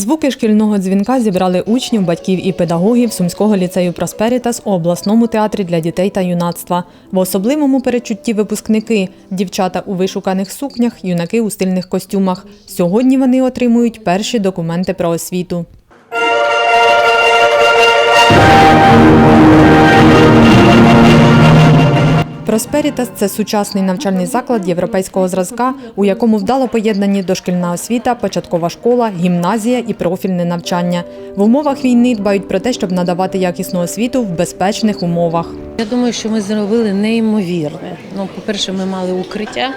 Звуки шкільного дзвінка зібрали учнів, батьків і педагогів Сумського ліцею Просперітас у обласному театрі для дітей та юнацтва. В особливому перечутті випускники дівчата у вишуканих сукнях, юнаки у стильних костюмах. Сьогодні вони отримують перші документи про освіту. Просперітас це сучасний навчальний заклад європейського зразка, у якому вдало поєднані дошкільна освіта, початкова школа, гімназія і профільне навчання. В умовах війни дбають про те, щоб надавати якісну освіту в безпечних умовах. Я думаю, що ми зробили неймовірне. Ну, по-перше, ми мали укриття,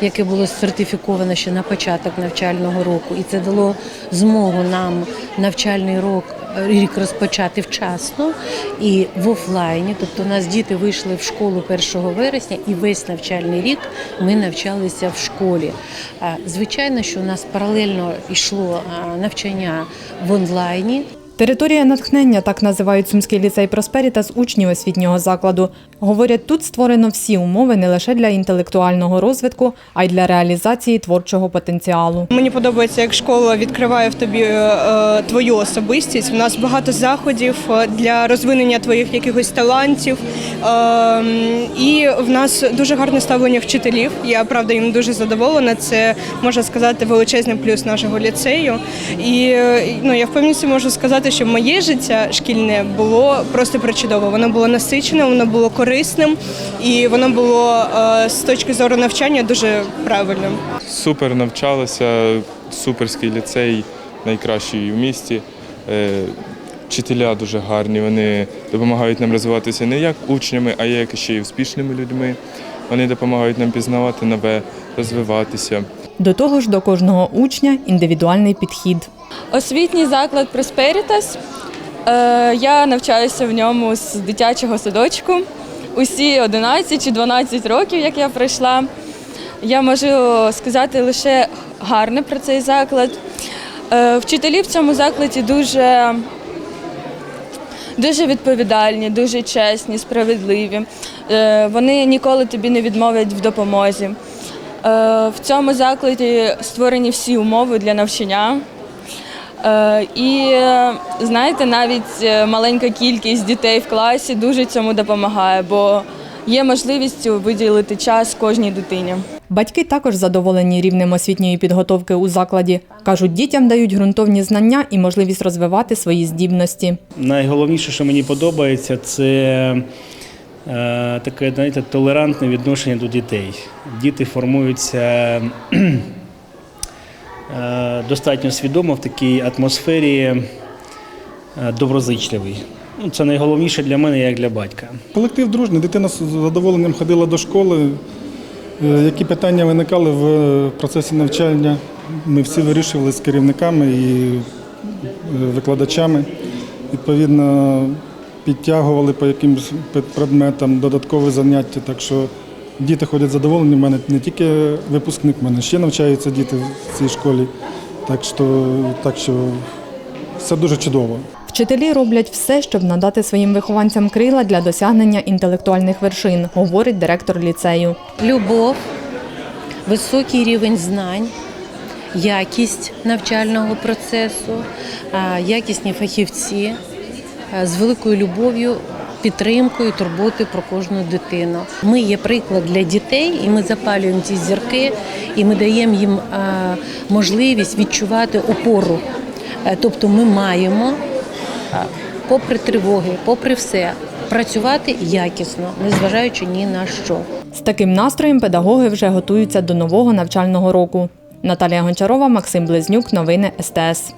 яке було сертифіковане ще на початок навчального року, і це дало змогу нам навчальний рок. Рік розпочати вчасно і в офлайні. Тобто, у нас діти вийшли в школу 1 вересня, і весь навчальний рік ми навчалися в школі. Звичайно, що у нас паралельно йшло навчання в онлайні. Територія натхнення так називають Сумський ліцей Просперітас учнів освітнього закладу. Говорять, тут створено всі умови не лише для інтелектуального розвитку, а й для реалізації творчого потенціалу. Мені подобається, як школа відкриває в тобі е, твою особистість. У нас багато заходів е, для розвинення твоїх якихось талантів. Е, і в нас дуже гарне ставлення вчителів. Я правда їм дуже задоволена. Це можна сказати величезний плюс нашого ліцею. І е, ну я впевненості можу сказати, що моє життя шкільне було просто причудово. Воно було насичене, воно було корисним і воно було е, з точки зору навчання дуже правильним. Супер навчалися, суперський ліцей, найкращий в місті. Е, Вчителя дуже гарні, вони допомагають нам розвиватися не як учнями, а як ще й успішними людьми. Вони допомагають нам пізнавати нове, розвиватися. До того ж, до кожного учня індивідуальний підхід. Освітній заклад Просперітас. Е, Я навчаюся в ньому з дитячого садочку. Усі 11 чи 12 років, як я пройшла. Я можу сказати лише гарне про цей заклад. Е, Вчителі в цьому закладі дуже, дуже відповідальні, дуже чесні, справедливі. Е, Вони ніколи тобі не відмовлять в допомозі. В цьому закладі створені всі умови для навчання. Е, І знаєте, навіть е, маленька кількість дітей в класі дуже цьому допомагає, бо є можливість виділити час кожній дитині. Батьки також задоволені рівнем освітньої підготовки у закладі. Кажуть, дітям дають ґрунтовні знання і можливість розвивати свої здібності. Найголовніше, що мені подобається, це е, таке знаєте, толерантне відношення до дітей. Діти формуються достатньо свідомо в такій атмосфері е, доброзичливій. Ну, це найголовніше для мене, як для батька. Колектив дружний, дитина з задоволенням ходила до школи. Е, Які питання виникали в е, процесі навчання, ми всі вирішували з керівниками і е, викладачами. Відповідно, підтягували по якимось предметам додаткові заняття. Так що діти ходять задоволені. У мене не тільки випускник, у мене ще навчаються діти в цій школі. Так що, так що все дуже чудово. Вчителі роблять все, щоб надати своїм вихованцям крила для досягнення інтелектуальних вершин, говорить директор ліцею. любов, високий рівень знань, якість навчального процесу, якісні фахівці з великою любов'ю. Підтримкою, турботою про кожну дитину. Ми є приклад для дітей, і ми запалюємо ці зірки, і ми даємо їм можливість відчувати опору. Е, Тобто ми маємо, попри тривоги, попри все, працювати якісно, незважаючи ні на що. З таким настроєм педагоги вже готуються до нового навчального року. Наталія Гончарова, Максим Близнюк, новини СТС.